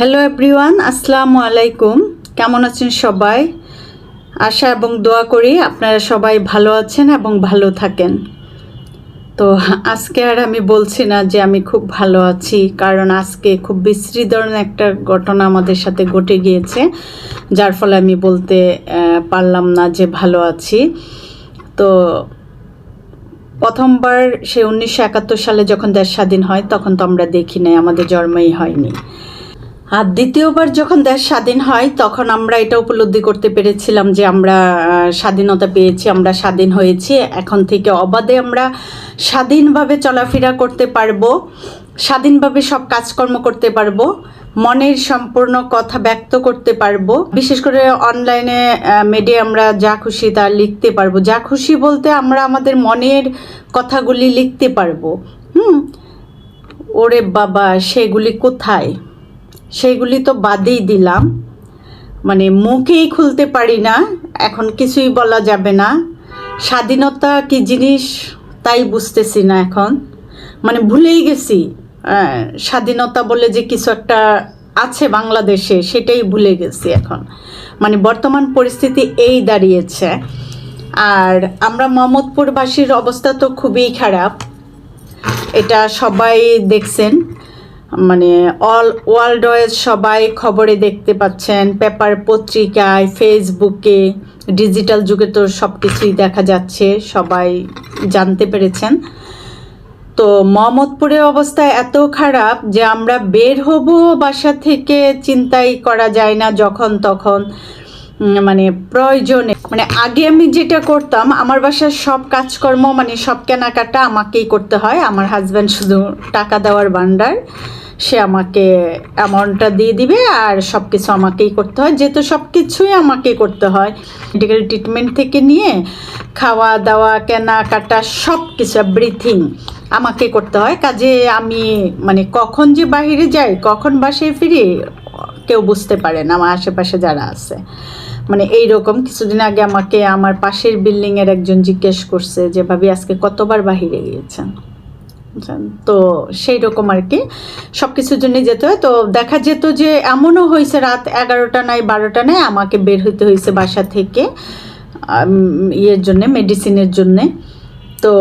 Hello everyone আসসালামু আলাইকুম কেমন আছেন সবাই? আশা এবং দোয়া করি আপনারা সবাই ভালো আছেন এবং ভালো থাকেন। তো আজকে আর আমি বলছি না যে আমি খুব ভালো আছি, কারণ আজকে খুব বিশ্রী ধরনের একটা ঘটনা আমাদের সাথে ঘটে গিয়েছে, যার ফলে আমি বলতে পারলাম না যে ভালো আছি। তো প্রথমবার সে উনিশশো একাত্তর সালে যখন দেশ স্বাধীন হয়, তখন তো আমরা দেখি নাই, আমাদের জন্মই হয়নি। আর দ্বিতীয়বার যখন দেশ স্বাধীন হয়, তখন আমরা এটা উপলব্ধি করতে পেরেছিলাম যে আমরা স্বাধীনতা পেয়েছি, আমরা স্বাধীন হয়েছি। এখন থেকে অবাধে আমরা স্বাধীনভাবে চলাফেরা করতে পারব, স্বাধীনভাবে সব কাজকর্ম করতে পারব, মনের সম্পূর্ণ কথা ব্যক্ত করতে পারব। বিশেষ করে অনলাইনে মিডিয়া আমরা যা খুশি তা লিখতে পারব। যা খুশি বলতে আমরা আমাদের মনের কথাগুলি লিখতে পারব। হুম? ওরে বাবা, সেগুলি কোথায়? সেইগুলি তো বাদেই দিলাম। মানে মুখেই খুলতে পারি না, এখন কিছুই বলা যাবে না। স্বাধীনতা কি জিনিস? তাই বুঝতেছি না এখন। মানে ভুলেই গেছি। স্বাধীনতা বলে যে কিছু একটা আছে বাংলাদেশে, সেটাই ভুলে গেছি এখন। মানে বর্তমান পরিস্থিতি এই দাঁড়িয়েছে। আর আমরা মোহাম্মদপুরবাসীর অবস্থা তো খুবই খারাপ। এটা সবাই দেখছেন। মানে অল ওয়ার্ল্ড সবাই খবরে দেখতে পাচ্ছেন পেপার পত্রিকায় ফেসবুকে ডিজিটাল যুগে তো সব কিছুই দেখা যাচ্ছে, সবাই জানতে পেরেছেন। তো মোহাম্মদপুরের অবস্থা এত খারাপ যে আমরা বের হব বাসা থেকে চিন্তাই করা যায় না যখন তখন মানে প্রয়োজনে। মানে আগে আমি যেটা করতাম, আমার বাসার সব কাজকর্ম মানে সব কেনাকাটা আমাকেই করতে হয়, আমার হাজব্যান্ড শুধু টাকা দেওয়ার ভান্ডার সে আমাকে অ্যামাউন্টটা দিয়ে দিবে আর সব কিছু আমাকেই করতে হয়। যেহেতু সব কিছুই আমাকে করতে হয় মেডিকেল ট্রিটমেন্ট থেকে নিয়ে খাওয়া, দাওয়া কেনাকাটা সব কিছু এভরিথিং আমাকে করতে হয়। কাজে আমি মানে কখন যে বাইরে যাই, কখন বাসায় ফিরি, কেউ বুঝতে পারে না, আমার আশেপাশে যারা আছে। মানে এই রকম কিছুদিন আগে আমাকে আমার পাশের বিল্ডিংয়ের একজন জিজ্ঞেস করছে যে, ভাবি, আজকে কতবার বাহিরে গিয়েছেন? তো সেই রকম আর কি। সব কিছুর জন্য যেতে হয়। তো দেখা যেত যে এমনও হয়েছে, রাত এগারোটা নাই, বারোটা নাই, আমাকে বের হইতে হয়েছে বাসা থেকে ইয়ের জন্যে মেডিসিনের জন্যে। তো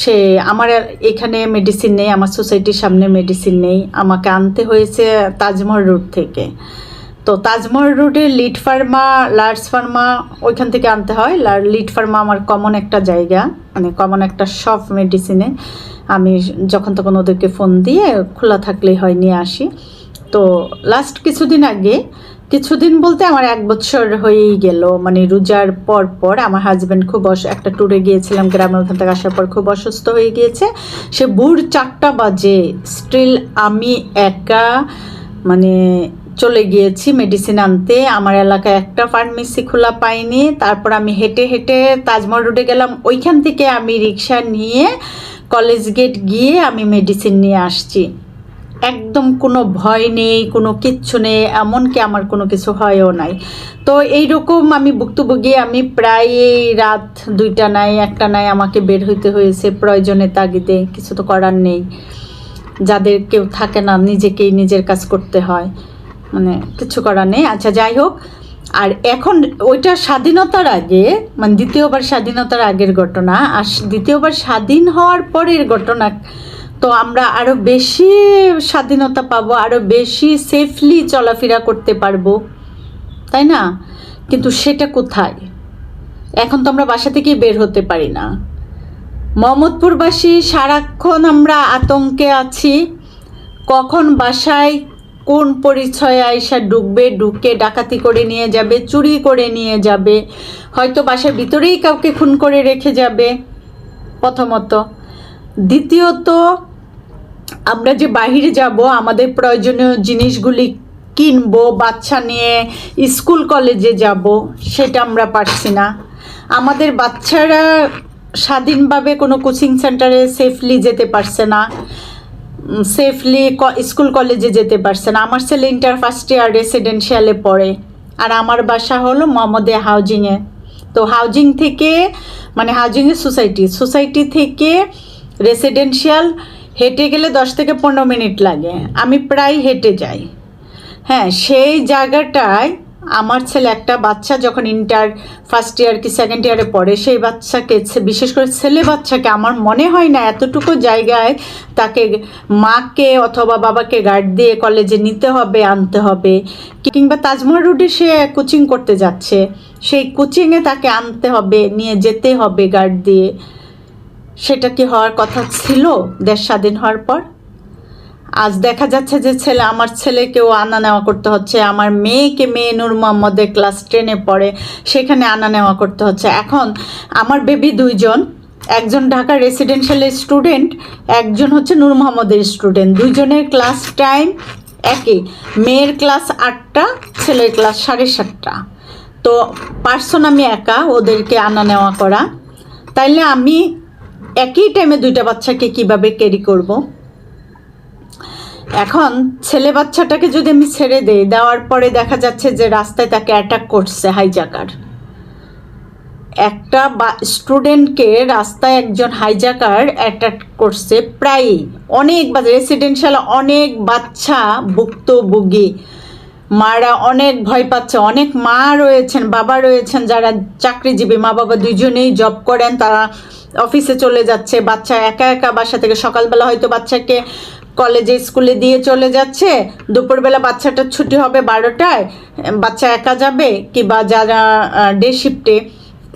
সে আমার এখানে মেডিসিন নেই, আমার সোসাইটির সামনে মেডিসিন নেই। আমাকে আনতে হয়েছে তাজমহল রোড থেকে। তো তাজমহল রোডে লিড ফার্মা, লার্জ ফার্মা ওইখান থেকে আনতে হয়। লা- লিড ফার্মা আমার কমন একটা জায়গা মানে কমন একটা শপ মেডিসিনে আমি যখন তখন ওদেরকে ফোন দিয়ে খোলা থাকলেই হয়, নিয়ে আসি। তো লাস্ট কিছুদিন আগে, কিছুদিন বলতে আমার এক বছর হয়েই গেল। মানে রোজার পর পর আমার হাজব্যান্ড খুব অস- একটা ট্যুরে গিয়েছিলাম গ্রামের ওখান থেকে আসার পর খুব অসুস্থ হয়ে গিয়েছে। সে ভোর চারটা বাজে। স্টিল আমি একা মানে চলে গিয়েছি মেডিসিন আনতে। আমার এলাকায় একটা ফার্মেসি খোলা পাইনি। তারপর আমি হেঁটে হেঁটে তাজমহল রোডে গেলাম। ওইখান থেকে আমি রিক্সা নিয়ে কলেজ গেট গিয়ে আমি মেডিসিন নিয়ে আসছি। একদম কোনো ভয় নেই, কোনো কিচ্ছু নেই, এমনকি আমার কোনো কিছু হয়ও নাই। তো এই রকম আমি ভুক্তভোগী, আমি প্রায় রাত দুইটা নাই, একটা নাই আমাকে বের হইতে হয়েছে প্রয়োজনে তাগিদে। কিছু তো করার নেই। যাদের কেউ থাকে না, নিজেকেই নিজের কাজ করতে হয়। মানে কিছু করার নেই। আচ্ছা যাই হোক। আর এখন ওইটা স্বাধীনতার আগে মানে দ্বিতীয়বার স্বাধীনতার আগের ঘটনা, আর দ্বিতীয়বার স্বাধীন হওয়ার পরের ঘটনা, তো আমরা আরও বেশি স্বাধীনতা পাবো আরও বেশি সেফলি চলাফেরা করতে পারব। তাই না? কিন্তু সেটা কোথায়? এখন তো আমরা বাসা থেকেই বের হতে পারি না। মোহাম্মদপুরবাসী সারাক্ষণ আমরা আতঙ্কে আছি। কখন বাসায় কোন পরিচয়ে আয়সা ঢুকবে ঢুকে ডাকাতি করে নিয়ে যাবে, চুরি করে নিয়ে যাবে, হয়তো বাসার ভিতরেই কাউকে খুন করে রেখে যাবে? প্রথমত। দ্বিতীয়ত, আমরা যে বাইরে যাব, আমাদের প্রয়োজনীয় জিনিসগুলি কিনবো, বাচ্চা নিয়ে স্কুল, কলেজে যাব, সেটা আমরা পারছি না। আমাদের বাচ্চারা স্বাধীনভাবে কোনো কোচিং সেন্টারে সেফলি যেতে পারছে না। সেফলি স্কুল কলেজে যেতে পারছে না। আমার ছেলে ইন্টার ফার্স্ট ইয়ার রেসিডেন্সিয়ালে পড়ে আর আমার বাসা হলো মোহাম্মদে হাউজিংয়ে। তো হাউজিং থেকে মানে হাউজিংয়ের সোসাইটি সোসাইটি থেকে রেসিডেন্সিয়াল হেঁটে গেলে দশ থেকে পনেরো মিনিট লাগে। আমি প্রায় হেঁটে যাই। হ্যাঁ সেই জায়গাটায় আমার ছেলে একটা বাচ্চা যখন ইন্টার ফার্স্ট ইয়ার কি সেকেন্ড ইয়ারে পড়ে, সেই বাচ্চাকে বিশেষ করে ছেলে বাচ্চাকে আমার মনে হয় না এতটুকু জায়গায় তাকে মাকে অথবা বাবাকে গার্ড দিয়ে কলেজে নিতে হবে, আনতে হবে। কিংবা তাজমহল রোডে সে কোচিং করতে যাচ্ছে। সেই কোচিংয়ে তাকে আনতে হবে, নিয়ে যেতে হবে গার্ড দিয়ে। সেটা কি হওয়ার কথা ছিল? দেশ স্বাধীন হওয়ার পর? আজ দেখা যাচ্ছে যে ছেলে, আমার ছেলেকেও আনা নেওয়া করতে হচ্ছে, আমার মেয়েকে মেয়ে নূর মোহাম্মদের ক্লাস টেনে পড়ে, সেখানে আনা নেওয়া করতে হচ্ছে। এখন আমার বেবি দুইজন, একজন ঢাকা রেসিডেন্সিয়ালের স্টুডেন্ট একজন হচ্ছে নূর মোহাম্মদের স্টুডেন্ট দুইজনের ক্লাস টাইম একই, মেয়ের ক্লাস আটটা, ছেলের ক্লাস সাড়ে সাতটা। তো পার্সন আমি একা, ওদেরকে আনা নেওয়া করা। তাইলে আমি একই টাইমে দুইটা বাচ্চাকে কীভাবে ক্যারি করব? এখন ছেলে বাচ্চাটাকে যদি আমি ছেড়ে দেই, দেওয়ার পরে দেখা যাচ্ছে যে রাস্তায় তাকে অ্যাটাক করছে হাইজাকার একটা বা স্টুডেন্টকে রাস্তায় একজন হাইজাকার অ্যাটাক করছে প্রায়ই। অনেক রেসিডেন্সিয়াল অনেক বাচ্চা, ভুক্তভোগী। মারা অনেক ভয় পাচ্ছে। অনেক মা রয়েছেন, বাবা রয়েছেন যারা চাকরিজীবী। মা, বাবা দুজনেই জব করেন, তারা অফিসে চলে যাচ্ছে। বাচ্চা একা একা বাসা থেকে সকালবেলা হয়তো বাচ্চাকে কলেজে স্কুলে দিয়ে চলে যাচ্ছে। দুপুরবেলা বাচ্চাটার ছুটি হবে বারোটায়। বাচ্চা একা যাবে কিংবা যারা ডে শিফটে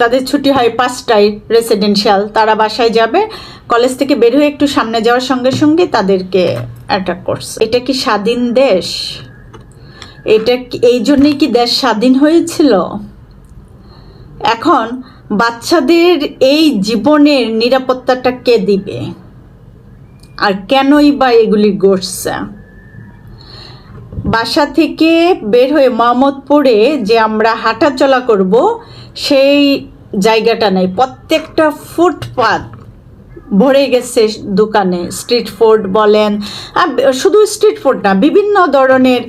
তাদের ছুটি হয় পাঁচটায় রেসিডেন্সিয়াল তারা বাসায় যাবে। কলেজ থেকে বের হয়ে একটু সামনে যাওয়ার সঙ্গে সঙ্গে তাদেরকে অ্যাটাক করছে। এটা কি স্বাধীন দেশ? এটা এই জন্যই কি দেশ স্বাধীন হয়েছিল? এখন বাচ্চাদের এই জীবনের নিরাপত্তাটা কে দিবে? আর কেনই বা এগুলি ঘটছে? বাসা থেকে বের হয়ে মোহাম্মদপুরে যে আমরা হাঁটা চলা করব, সেই জায়গাটা নেই। প্রত্যেকটা ফুটপাত ভরে গেছে দোকানে। স্ট্রিট ফুড বলেন শুধু স্ট্রিট ফুড না, বিভিন্ন ধরনের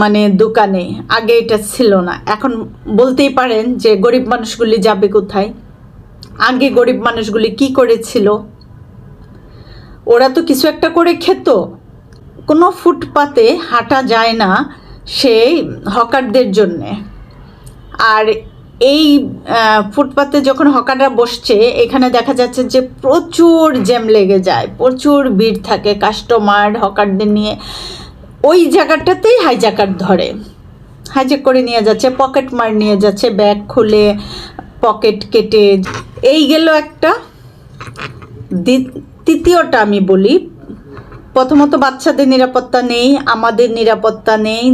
মানে দোকানে। আগে এটা ছিল না। এখন বলতেই পারেন যে গরিব মানুষগুলি যাবে কোথায়? আগে গরিব মানুষগুলি কি করেছিল? ওরা তো কিছু একটা করে খেত। কোনো ফুটপাতে হাঁটা যায় না সেই হকারদের জন্যে। আর এই ফুটপাতে যখন হকাররা বসছে, এখানে দেখা যাচ্ছে যে প্রচুর জ্যাম লেগে যায়, প্রচুর ভিড় থাকে কাস্টমার, হকারদের নিয়ে। ওই জায়গাটাতেই হাইজাকার ধরে। হাইজ্যাক করে নিয়ে যাচ্ছে, পকেট মার নিয়ে যাচ্ছে, ব্যাগ খুলে পকেট কেটে। এই গেল একটা তৃতীয়টা আমি বলি। প্রথমত, বাচ্চাদের নিরাপত্তা নেই, আমাদের নিরাপত্তা নেই।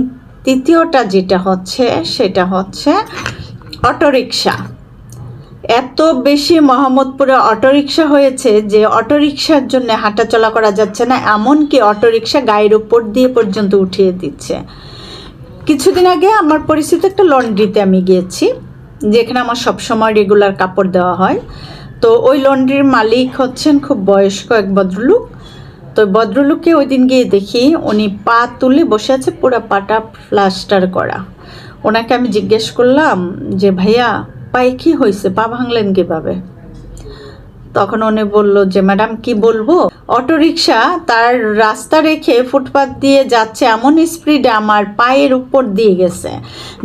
তৃতীয়টা যেটা হচ্ছে, সেটা হচ্ছে অটোরিকশা। এত বেশি মোহাম্মদপুরে অটোরিকশা হয়েছে যে অটোরিকশার জন্য হাঁটা চলা করা যাচ্ছে না, এমনকি অটোরিকশা গায়ের উপর দিয়ে পর্যন্ত উঠিয়ে দিচ্ছে। কিছুদিন আগে আমার পরিচিত একটা লন্ড্রিতে আমি গিয়েছি, যেখানে আমার সবসময় রেগুলার কাপড় দেওয়া হয়। তো ওই লন্ড্রির মালিক হচ্ছেন খুব বয়স্ক এক ভদ্রলোক। তো ভদ্রলোককে ওই দিন গিয়ে দেখি উনি পা তুলে বসে আছে, পুরো পাটা প্লাস্টার করা। ওনাকে আমি জিজ্ঞেস করলাম যে, ভাইয়া, পায়ে কী হয়েছে? পা ভাঙলেন কীভাবে? তখন উনি বলল যে, ম্যাডাম, কি বলব? অটোরিকশা তার রাস্তা রেখে ফুটপাত দিয়ে যাচ্ছে এমন স্পিডে আমার পায়ের উপর দিয়ে গেছে।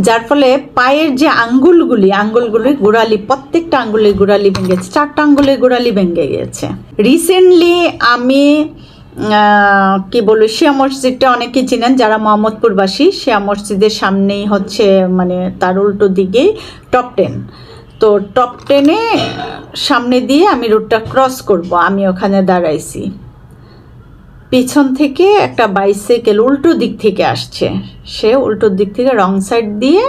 যার ফলে পায়ের যে আঙ্গুলগুলি, আঙ্গুলগুলির গোড়ালি, প্রত্যেকটা আঙ্গুলের গোড়ালি ভেঙে গেছে, চারটা আঙ্গুলের গোড়ালি ভেঙে গেছে। রিসেন্টলি আমি কি বলব, শিয়া মসজিদটা অনেকেই চিনেন, যারা মোহাম্মদপুরবাসী। শিয়া মসজিদের সামনেই হচ্ছে মানে তার উল্টো দিকে টপ টেন তো টপ টেনে সামনে দিয়ে আমি রুটটা ক্রস করব। আমি ওখানে দাঁড়াইছি। পিছন থেকে একটা বাইসাইকেল উল্টো দিক থেকে আসছে। সে উল্টো দিক থেকে রং সাইড দিয়ে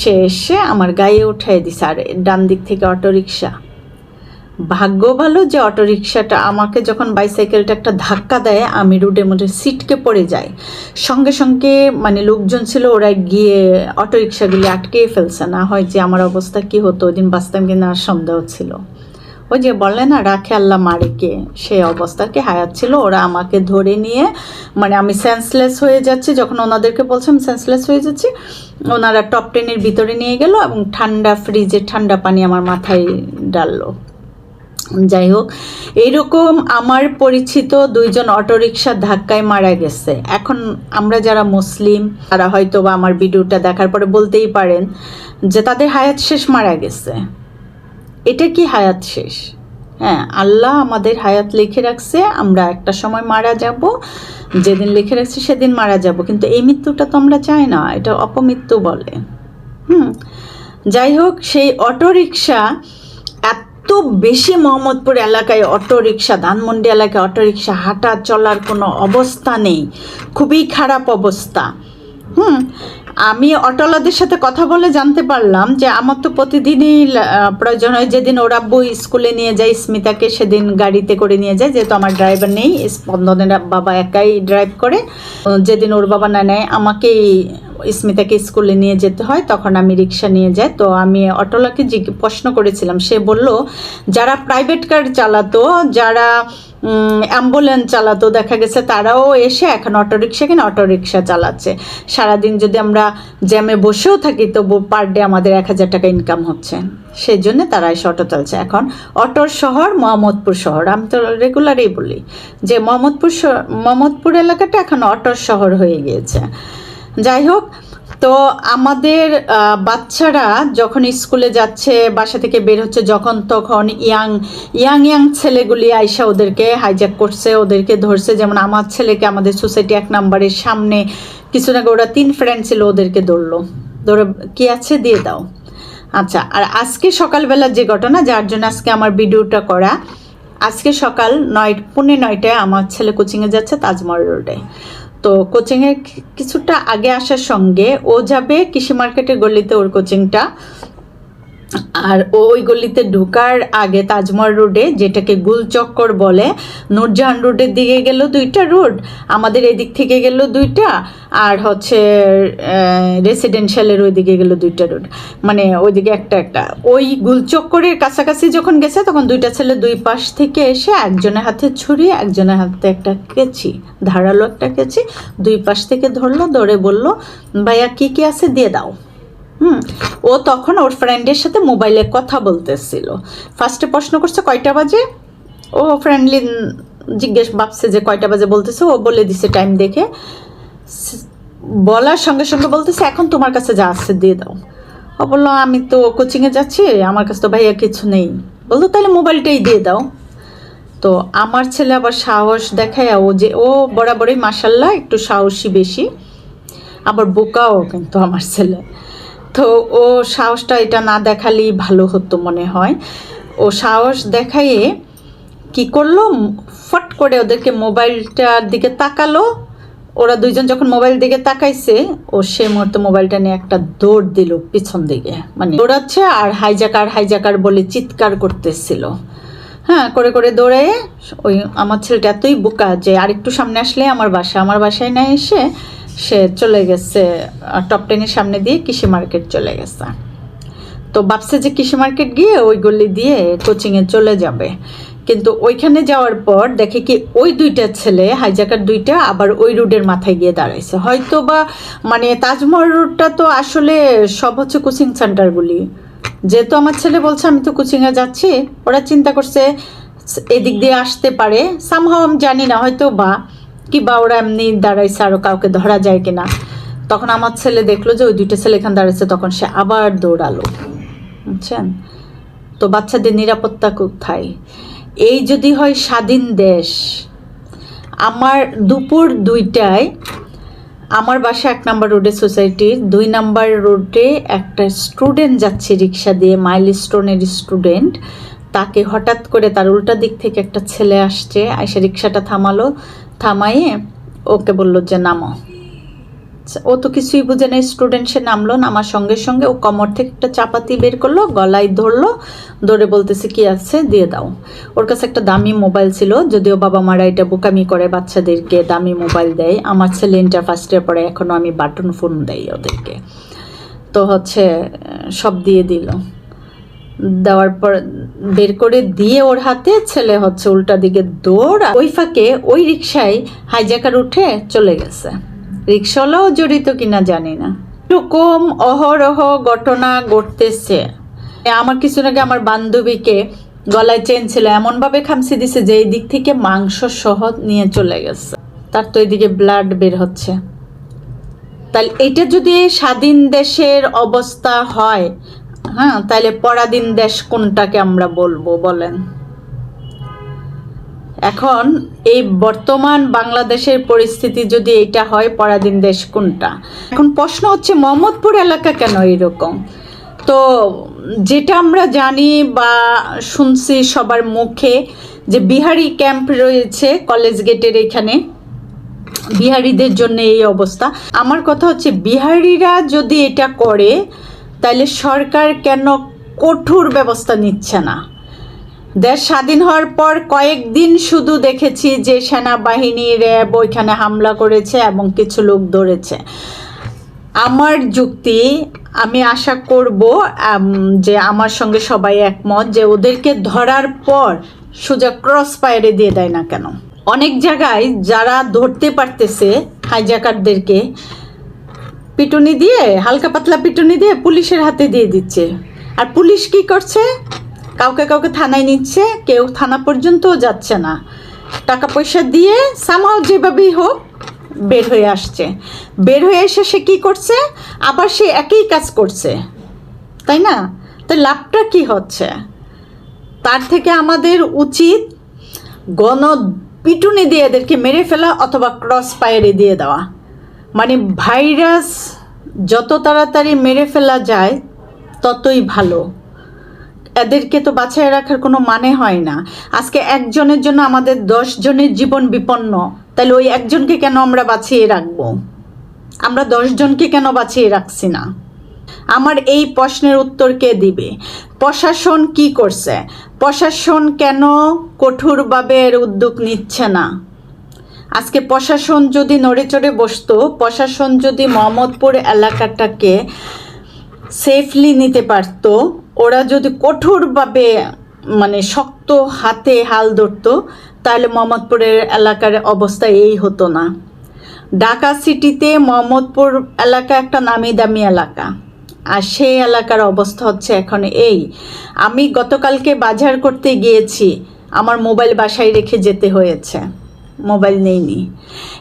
সে এসে আমার গায়ে উঠাই দিছে। আর ডান দিক থেকে অটোরিকশা ভাগ্য ভালো যে অটোরিকশাটা আমাকে যখন বাইসাইকেলটা একটা ধাক্কা দেয়, আমি রোডের মধ্যে সিটকে পড়ে যাই। সঙ্গে সঙ্গে মানে লোকজন ছিল ওরা গিয়ে অটোরিকশাগুলি আটকে ফেলছে। না হয় যে আমার অবস্থা কি হতো, ওই দিন বাঁচতাম কিনা আর সন্দেহ ছিল। ওই যে বলে না, রাখে আল্লাহ মারেকে সে অবস্থাকে হায়াত ছিল ওরা আমাকে ধরে নিয়ে মানে আমি সেন্সলেস হয়ে যাচ্ছি। যখন ওনাদেরকে বলছি, আমি সেন্সলেস হয়ে যাচ্ছি। ওনারা টপ টেনের ভিতরে নিয়ে গেল এবং ঠান্ডা ফ্রিজে ঠান্ডা পানি আমার মাথায় ডাললো। যাই হোক এইরকম আমার পরিচিত দুইজন অটোরিকশা ধাক্কায় মারা গেছে। এখন আমরা যারা মুসলিম, তারা হয়তো বা আমার ভিডিওটা দেখার পরে বলতেই পারেন যে তাদের হায়াত শেষ মারা গেছে। এটা কি হায়াত শেষ? হ্যাঁ আল্লাহ আমাদের হায়াত লিখে রাখছে, আমরা একটা সময় মারা যাব, যেদিন লিখে রাখছে সেদিন মারা যাব। কিন্তু এই মৃত্যুটা তো আমরা চাই না, এটা অপমৃত্যু বলে। হুম যাই হোক সেই অটোরিকশা এত বেশি মোহাম্মদপুর এলাকায় অটোরিকশা ধানমন্ডি এলাকায় অটোরিকশা হাঁটা চলার কোনো অবস্থা নেই। খুবই খারাপ অবস্থা। হুম, আমি অটোলাদের সাথে কথা বলে জানতে পারলাম যে আমার তো প্রতিদিনই প্রয়োজন হয় যেদিন ওর আব্বু স্কুলে নিয়ে যায়, স্মিতাকে সেদিন গাড়িতে করে নিয়ে যায়, যেহেতু আমার ড্রাইভার নেই, স্পন্দনের বাবা একাই ড্রাইভ করে। যেদিন ওর বাবা না নেয়, আমাকেই স্মিতাকে স্কুলে নিয়ে যেতে হয়, তখন আমি রিক্সা নিয়ে যাই। তো আমি অটোলাকে প্রশ্ন করেছিলাম, সে বলল, যারা প্রাইভেট কার চালাতো, যারা অ্যাম্বুলেন্স চালাতো, দেখা গেছে তারাও এসে এখন অটোরিকশা কিনে অটোরিকশা চালাচ্ছে। সারাদিন যদি আমরা জ্যামে বসেও থাকি, তবু পার ডে আমাদের এক হাজার টাকা ইনকাম হচ্ছে। সেই জন্য তারা এসে অটো চালছে এখন অটোর শহর মোহাম্মদপুর শহর। আমি তো রেগুলারই বলি যে মোহাম্মদপুর মোহাম্মদপুর এলাকাটা এখন অটোর শহর হয়ে গিয়েছে। যাই হোক তো আমাদের বাচ্চারা যখন স্কুলে যাচ্ছে, বাসা থেকে বের হচ্ছে, যখন তখন ইয়াং ইয়াং ইয়াং ছেলেগুলি আইসা ওদেরকে হাইজ্যাক করছে, ওদেরকে ধরছে। যেমন আমার ছেলেকে আমাদের সোসাইটি এক নাম্বারের সামনে কিছু না ওরা তিন ফ্রেন্ড ছিল, ওদেরকে ধরলো। ধরে, কি আছে? দিয়ে দাও। আচ্ছা আর আজকে সকালবেলা যে ঘটনা, যার জন্য আজকে আমার ভিডিওটা করা, আজকে সকাল নয়, পৌনে নয়টায় আমার ছেলে কোচিংয়ে যাচ্ছে, তাজমহল রোডে তো কোচিংয়ের কিছুটা আগে আসার সঙ্গে ও যাবে কৃষি মার্কেটের গলিতে ওর কোচিংটা আর ওই গলিতে ঢোকার আগে তাজমহল রোডে, যেটাকে গুলচক্কর বলে, নূরজাহান রোডের দিকে গেল দুইটা রোড, আমাদের এদিক থেকে গেল দুইটা, আর হচ্ছে রেসিডেন্সিয়ালের ওই দিকে গেল দুইটা রোড। মানে ওইদিকে একটা একটা। ওই গুলচক্করের কাছাকাছি যখন গেছে, তখন দুইটা ছেলে দুই পাশ থেকে এসে একজনের হাতে ছুরি, একজনের হাতে একটা কেচি, ধারালো একটা কেচি, দুই পাশ থেকে ধরলো, ধরে বলল, ভাইয়া, কি কি আছে? দিয়ে দাও। হুম। ও তখন ওর ফ্রেন্ডের সাথে মোবাইলে কথা বলতেছিল। ফার্স্টে প্রশ্ন করছে, কয়টা বাজে? ও ফ্রেন্ডলি জিজ্ঞেস, ভাবছে যে কয়টা বাজে বলতেছে। ও বলে দিছে টাইম দেখে। বলার সঙ্গে সঙ্গে বলতেছে, এখন তোমার কাছে যা আছে দিয়ে দাও। ও বলল, আমি তো কোচিংয়ে যাচ্ছি, আমার কাছে তো ভাইয়া কিছু নেই। বলতো তাহলে মোবাইলটাই দিয়ে দাও। তো আমার ছেলে আবার সাহস দেখায়, ও যে, ও বরাবরই মাসাল্লাহ একটু সাহসী বেশি। আবার বোকাও কিন্তু আমার ছেলে। তো ও সাহসটা এটা না দেখালেই ভালো হতো মনে হয়। ও সাহস দেখাইয়ে কি করল? ফট করে ওদেরকে মোবাইলটার দিকে তাকালো। ওরা দুইজন যখন মোবাইল দিকে তাকাইছে, ও সে মুহূর্তে মোবাইলটা নিয়ে একটা দৌড় দিল পিছন দিকে। মানে দৌড়াচ্ছে আর হাইজাকার হাইজাকার বলে চিৎকার করতেছিল। হ্যাঁ করে করে দৌড়ে ওই আমার ছেলেটা এতই বোকা যে আরেকটু সামনে আসলে আমার বাসা, আমার বাসায় না এসে সে চলে গেছে টপ টেনের সামনে দিয়ে কৃষি মার্কেট চলে গেছে। তো ভাবছে যে কৃষি মার্কেট গিয়ে ওই গলি দিয়ে কোচিংয়ে চলে যাবে। কিন্তু ওইখানে যাওয়ার পর দেখে কি ওই দুইটা ছেলে হাইজাকার দুইটা আবার ওই রোডের মাথায় গিয়ে দাঁড়াইছে। হয়তো বা মানে তাজমহল রোডটা তো আসলে সব হচ্ছে কোচিং সেন্টারগুলি যেহেতু আমার ছেলে বলছে আমি তো কোচিংয়ে যাচ্ছি, ওরা চিন্তা করছে এদিক দিয়ে আসতে পারে। সামহাও আমি জানি না হয়তো বা কি বা ওরা এমনি দাঁড়াইছে আরও কাউকে ধরা যায় কিনা। তখন আমার ছেলে দেখল যে ওই দুইটা ছেলে এখানে দাঁড়াইছে, তখন সে আবার দৌড়ালো। বুঝছেন? তো বাচ্চাদের নিরাপত্তা কোথায়? এই যদি হয় স্বাধীন দেশ। আমার দুপুর দুইটায় আমার বাসা এক নাম্বার রোডে সোসাইটির, দুই নাম্বার রোডে একটা স্টুডেন্ট যাচ্ছে রিক্সা দিয়ে মাইল স্টোনের স্টুডেন্ট। তাকে হঠাৎ করে তার উল্টা দিক থেকে একটা ছেলে আসছে, এসে রিক্সাটা থামালো। থামাইয়ে ওকে বলল যে, নামো। ও তো কিছুই বুঝে না স্টুডেন্ট সে নামলো, নামার সঙ্গে সঙ্গে ও কমর থেকে একটা চাপাতি বের করল, গলায় ধরলো, ধরে বলতেছে, কি আছে? দিয়ে দাও। ওর কাছে একটা দামি মোবাইল ছিল, যদিও বাবা মারা এটা বোকামি করে, বাচ্চাদেরকে দামি মোবাইল দেয়। আমার ছেলে ইন্টার ফার্স্ট ইয়ার পরে এখনও আমি বাটন ফোন দেই ওদেরকে। তো হচ্ছে, সব দিয়ে দিল। দেওয়ার পর বের করে দিয়ে ওর হাতে ছেলে হচ্ছে উল্টা দিকে দৌড় ওই ফাঁকে ওই রিক্সায় হাইজাকার উঠে চলে গেছে। রিক্সাওয়ালাও জড়িত কিনা জানি না। এরকম অহরহ ঘটনা ঘটতেছে। আমার কিছু আগে আমার বান্ধবীকে গলায় চেন ছিল, এমনভাবে খামচি দিছে যে এই দিক থেকে মাংস সহ নিয়ে চলে গেছে। তার তো এদিকে ব্লাড বের হচ্ছে। তাহলে এটা যদি স্বাধীন দেশের অবস্থা হয় হ্যাঁ তাহলে পরাধীন দেশ কোনটাকে আমরা বলব বলেন? এখন এই বর্তমান বাংলাদেশের পরিস্থিতি যদি এটা হয়, পরাধীন দেশ কোনটা? এখন প্রশ্ন হচ্ছে, মোহাম্মদপুর এলাকা কেন এরকম তো যেটা আমরা জানি বা শুনছি সবার মুখে, যে বিহারি ক্যাম্প রয়েছে কলেজ গেটের এখানে, বিহারিদের জন্য এই অবস্থা। আমার কথা হচ্ছে, বিহারিরা যদি এটা করে তাহলে সরকার কেন কঠোর ব্যবস্থা নিচ্ছে না? দেশ স্বাধীন হওয়ার পর কয়েকদিন শুধু দেখেছি যে সেনাবাহিনী, র্যাব ওইখানে হামলা করেছে এবং কিছু লোক ধরেছে। আমার যুক্তি, আমি আশা করব যে আমার সঙ্গে সবাই একমত যে ওদেরকে ধরার পর সোজা ক্রস ফায়ারে দিয়ে দেয় না কেন? অনেক জায়গায় যারা ধরতে পারতেছে হাইজাকারদেরকে পিটুনি দিয়ে, হালকা পাতলা পিটুনি দিয়ে পুলিশের হাতে দিয়ে দিচ্ছে। আর পুলিশ কি করছে? কাউকে কাউকে থানায় নিচ্ছে, কেউ থানা পর্যন্তও যাচ্ছে না। টাকা পয়সা দিয়ে সামাও যেভাবেই হোক বের হয়ে আসছে। বের হয়ে এসে সে কী করছে? আবার সে একই কাজ করছে। তাই না? তো লাভটা কি হচ্ছে? তার থেকে আমাদের উচিত গণ পিটুনি দিয়ে এদেরকে মেরে ফেলা অথবা ক্রস ফায়ারে দিয়ে দেওয়া। মানে ভাইরাস যত তাড়াতাড়ি মেরে ফেলা যায়, ততই ভালো। এদেরকে তো বাঁচায় রাখার কোনো মানে হয় না। আজকে একজনের জন্য আমাদের দশ জনের জীবন বিপন্ন, তাহলে ওই একজনকে কেন আমরা বাঁচিয়ে রাখব? আমরা দশজনকে কেন বাঁচিয়ে রাখছি না? আমার এই প্রশ্নের উত্তর কে দিবে? প্রশাসন কি করছে? প্রশাসন কেন কঠোরভাবে এর উদ্যোগ নিচ্ছে না? আজকে প্রশাসন যদি নড়েচড়ে বসতো, প্রশাসন যদি মোহাম্মদপুর এলাকাটাকে সেফলি নিতে পারতো, ওরা যদি কঠোরভাবে মানে শক্ত হাতে হাল ধরতো, তাহলে মোহাম্মদপুরের এলাকার অবস্থা এই হতো না। ঢাকা সিটিতে মোহাম্মদপুর এলাকা একটা নামি দামি এলাকা। আর সেই এলাকার অবস্থা হচ্ছে এখন এই। আমি গতকালকে বাজার করতে গিয়েছি, আমার মোবাইল বাসায় রেখে যেতে হয়েছে। মোবাইল নেইনি।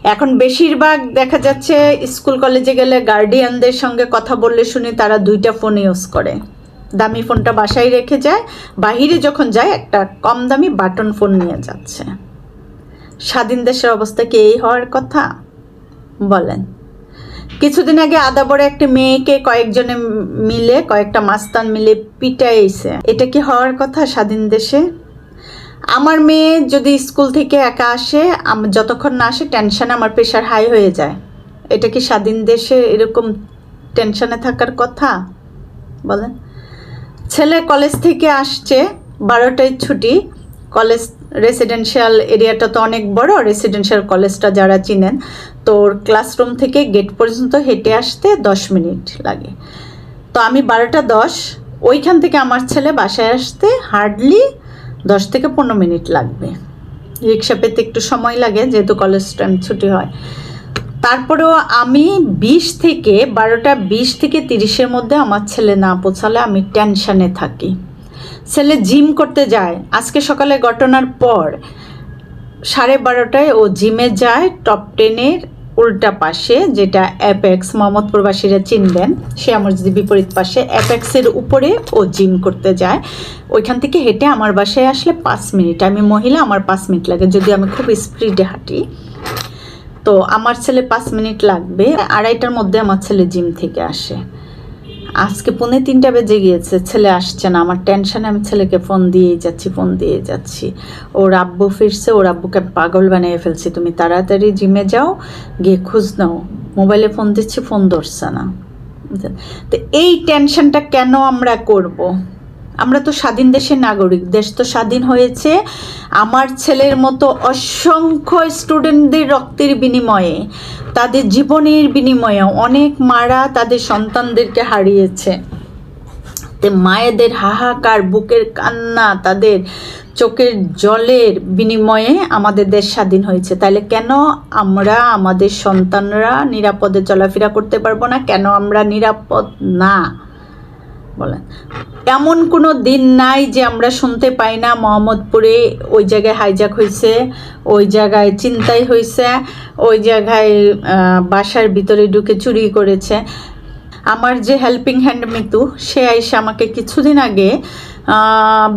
এখন বেশিরভাগ দেখা যাচ্ছে স্কুল কলেজে গেলে গার্ডিয়ানদের সঙ্গে কথা বললে শুনি তারা দুইটা ফোন ইউজ করে। দামি ফোনটা বাসায় রেখে যায়, বাহিরে যখন যায় একটা কম দামি বাটন ফোন নিয়ে যাচ্ছে। স্বাধীন দেশের অবস্থা কি এই হওয়ার কথা? বলেন। কিছুদিন আগে আদা বড় একটা মেয়েকে কয়েকজনে মিলে কয়েকটা মাস্তান মিলে পিটাইছে। এটা কি হওয়ার কথা স্বাধীন দেশে? আমার মেয়ে যদি স্কুল থেকে একা আসে যতক্ষণ না আসে টেনশনে আমার প্রেশার হাই হয়ে যায়। এটা কি স্বাধীন দেশে এরকম টেনশনে থাকার কথা? বলেন। ছেলে কলেজ থেকে আসছে, বারোটায় ছুটি। কলেজ রেসিডেন্সিয়াল এরিয়াটা তো অনেক বড় রেসিডেন্সিয়াল কলেজটা যারা চিনেন, তো ক্লাসরুম থেকে গেট পর্যন্ত হেঁটে আসতে দশ মিনিট লাগে। তো আমি বারোটা দশ, ওইখান থেকে আমার ছেলে বাসায় আসতে হার্ডলি দশ থেকে পনেরো মিনিট লাগবে। রিক্সা পেতে একটু সময় লাগে, যেহেতু কলেজ টাইম ছুটি হয়। তারপরেও আমি বিশ থেকে বারোটা, বিশ থেকে তিরিশের মধ্যে আমার ছেলে না পৌঁছালে আমি টেনশানে থাকি। ছেলে জিম করতে যায়। আজকে সকালে ঘটনার পর সাড়ে বারোটায় ও জিমে যায় টপ টেনের উল্টা পাশে যেটা অ্যাপেক্স মোহাম্মদপুরবাসীরা চিনবেন, সে আমার যদি বিপরীত পাশে অ্যাপেক্সের উপরে ও জিম করতে যায়, ওইখান থেকে হেঁটে আমার বাসায় আসলে পাঁচ মিনিট। আমি মহিলা, আমার পাঁচ মিনিট লাগে যদি আমি খুব স্পিডে হাঁটি। তো আমার ছেলে পাঁচ মিনিট লাগবে, আড়াইটার মধ্যে আমার ছেলে জিম থেকে আসে। আজকে পুনে তিনটা বেজে গিয়েছে, ছেলে আসছে না, আমার টেনশানে আমি ছেলেকে ফোন দিয়েই যাচ্ছি ফোন দিয়ে যাচ্ছি। ওর আব্বু ফিরছে, ওর আব্বুকে পাগল বানিয়ে ফেলছি, তুমি তাড়াতাড়ি জিমে যাও, গিয়ে খোঁজ নাও। মোবাইলে ফোন দিচ্ছি ফোন ধরছে না। তো এই টেনশনটা কেন আমরা করব। আমরা তো স্বাধীন দেশের নাগরিক, দেশ তো স্বাধীন হয়েছে। আমার ছেলের মতো অসংখ্য স্টুডেন্টদের রক্তের বিনিময়ে, তাদের জীবনের বিনিময়ে অনেক মারা তাদের সন্তানদেরকে হারিয়েছে। মায়েদের হাহাকার, বুকের কান্না, তাদের চোখের জলের বিনিময়ে আমাদের দেশ স্বাধীন হয়েছে। তাহলে কেন আমরা আমাদের সন্তানরা নিরাপদে চলাফেরা করতে পারব না? কেন আমরা নিরাপদ না? বলেন। এমন কোনো দিন নাই যে আমরা শুনতে পাই না মোহাম্মদপুরে ওই জায়গায় হাইজাক হয়েছে ওই জায়গায় চিন্তাই হয়েছে ওই জায়গায় বাসার ভিতরে ঢুকে চুরি করেছে। আমার যে হেল্পিং হ্যান্ড মিতু, সে এসে আমাকে কিছুদিন আগে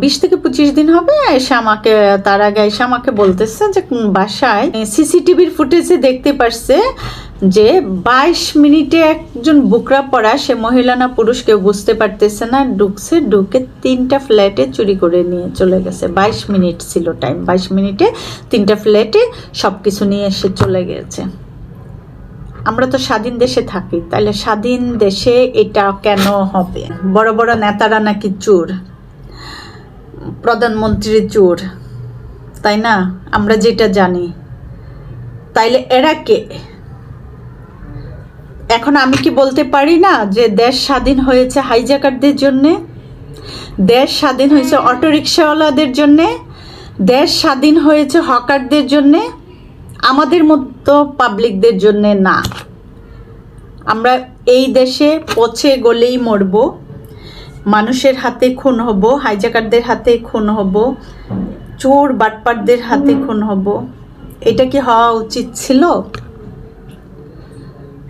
বিশ থেকে পঁচিশ দিন হবে এসে আমাকে, তার আগে এসে আমাকে বলতেছে যে বাসায়, সিসিটিভির ফুটেজে দেখতে পারছে যে বাইশ মিনিটে একজন বুকরা পড়া সে মহিলা না পুরুষ কেউ বুঝতে পারতেছে না, ঢুকছে, ঢুকে তিনটা ফ্ল্যাটে চুরি করে নিয়ে চলে গেছে। বাইশ মিনিট ছিল টাইম বাইশ মিনিটে তিনটা ফ্ল্যাটে সব কিছু নিয়ে এসে চলে গেছে। আমরা তো স্বাধীন দেশে থাকি, তাহলে স্বাধীন দেশে এটা কেন হবে? বড় বড় নেতারা নাকি চোর, প্রধানমন্ত্রী চোর, তাই না? আমরা যেটা জানি। তাইলে এরা কে? এখন আমি কি বলতে পারি না যে দেশ স্বাধীন হয়েছে হাইজাকারদের জন্যে? দেশ স্বাধীন হয়েছে অটোরিকশাওয়ালাদের জন্যে? দেশ স্বাধীন হয়েছে হকারদের জন্যে? আমাদের মতো পাবলিকদের জন্য না। আমরা এই দেশে পচে গলেই মরব। মানুষের হাতে খুন হব হাইজাকারদের হাতে খুন হব চোর বাটপাটদের হাতে খুন হব। এটা কি হওয়া উচিত ছিল?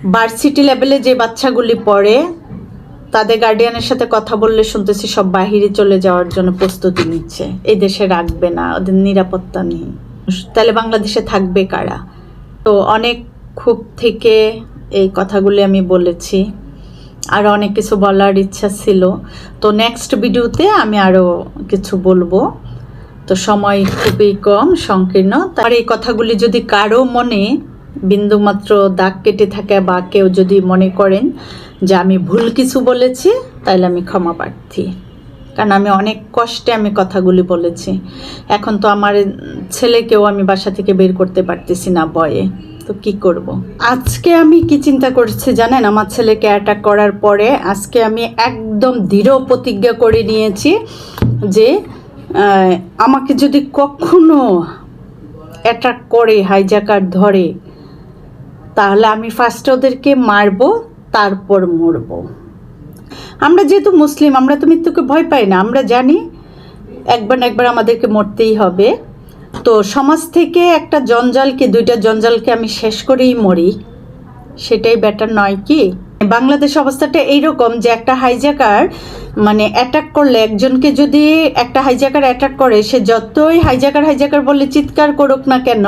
ভার্সিটি লেভেলে যে বাচ্চাগুলি পড়ে, তাদের গার্ডিয়ানের সাথে কথা বললে শুনতেছি সব বাহিরে চলে যাওয়ার জন্য প্রস্তুতি নিচ্ছে। এই দেশে রাখবে না, ওদের নিরাপত্তা নেই। তাহলে বাংলাদেশে থাকবে কারা? তো অনেক খুব থেকে এই কথাগুলি আমি বলেছি। আর অনেক কিছু বলার ইচ্ছা ছিল। তো নেক্সট ভিডিওতে আমি আরও কিছু বলব। তো সময় খুবই কম, সংকীর্ণ। তার এই কথাগুলি যদি কারও মনে বিন্দুমাত্র দাগ কেটে থাকে বা কেউ যদি মনে করেন যে আমি ভুল কিছু বলেছি তাহলে আমি ক্ষমা প্রার্থী। কারণ আমি অনেক কষ্টে আমি কথাগুলি বলেছি। এখন তো আমার ছেলেকেও আমি বাসা থেকে বের করতে পারতেছি না ভয়ে তো কি করব। আজকে আমি কি চিন্তা করছি জানেন? আমার ছেলেকে অ্যাটাক করার পরে আজকে আমি একদম দৃঢ় প্রতিজ্ঞা করে নিয়েছি যে আমাকে যদি কখনো অ্যাটাক করে হাইজাকার ধরে তাহলে আমি ফার্স্টে ওদেরকে মারবো, তারপর মরবো। আমরা যেহেতু মুসলিম, আমরা তো মৃত্যুকে ভয় পাই না, আমরা জানি একবার না একবার আমাদেরকে মরতেই হবে। তো সমাজ থেকে একটা জঞ্জালকে, দুইটা জঞ্জালকে আমি শেষ করেই মরি। সেটাই ব্যাটার নয় কি? বাংলাদেশ অবস্থাটা এইরকম যে একটা হাইজাকার মানে অ্যাটাক করলে একজনকে যদি একটা হাইজাকার অ্যাটাক করে, সে যতই হাইজাকার হাইজাকার বলে চিৎকার করুক না কেন,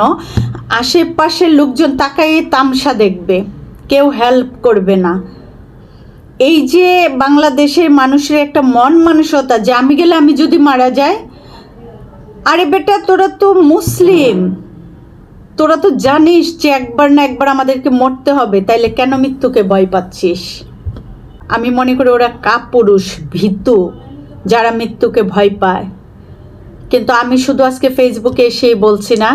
আশেপাশের লোকজন তাকাই তামসা দেখবে, কেউ হেল্প করবে না। এই যে বাংলাদেশের মানুষের একটা মন মানসতা যে আমি গেলে আমি যদি মারা যাই, আরে বেটা তোরা তো মুসলিম। তোরা তো জানিস যে একবার না একবার আমাদেরকে মরতে হবে, তাইলে কেন মৃত্যুকে ভয় পাচ্ছিস? আমি মনে করি ওরা কাপুরুষ, ভীতু, যারা মৃত্যুকে ভয় পায়। কিন্তু আমি শুধু আজকে ফেসবুকে এসেই বলছি না,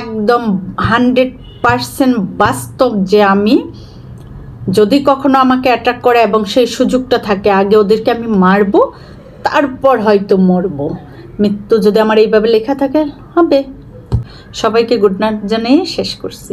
একদম হান্ড্রেড পারসেন্ট বাস্তব যে আমি, যদি কখনো আমাকে অ্যাটাক করে এবং সেই সুযোগটা থাকে, আগে ওদেরকে আমি মারবো, তারপর হয়তো মরবো। মৃত্যু যদি আমার এইভাবে লেখা থাকে, হবে। সবাইকে গুড নাইট জানিয়ে শেষ করছি।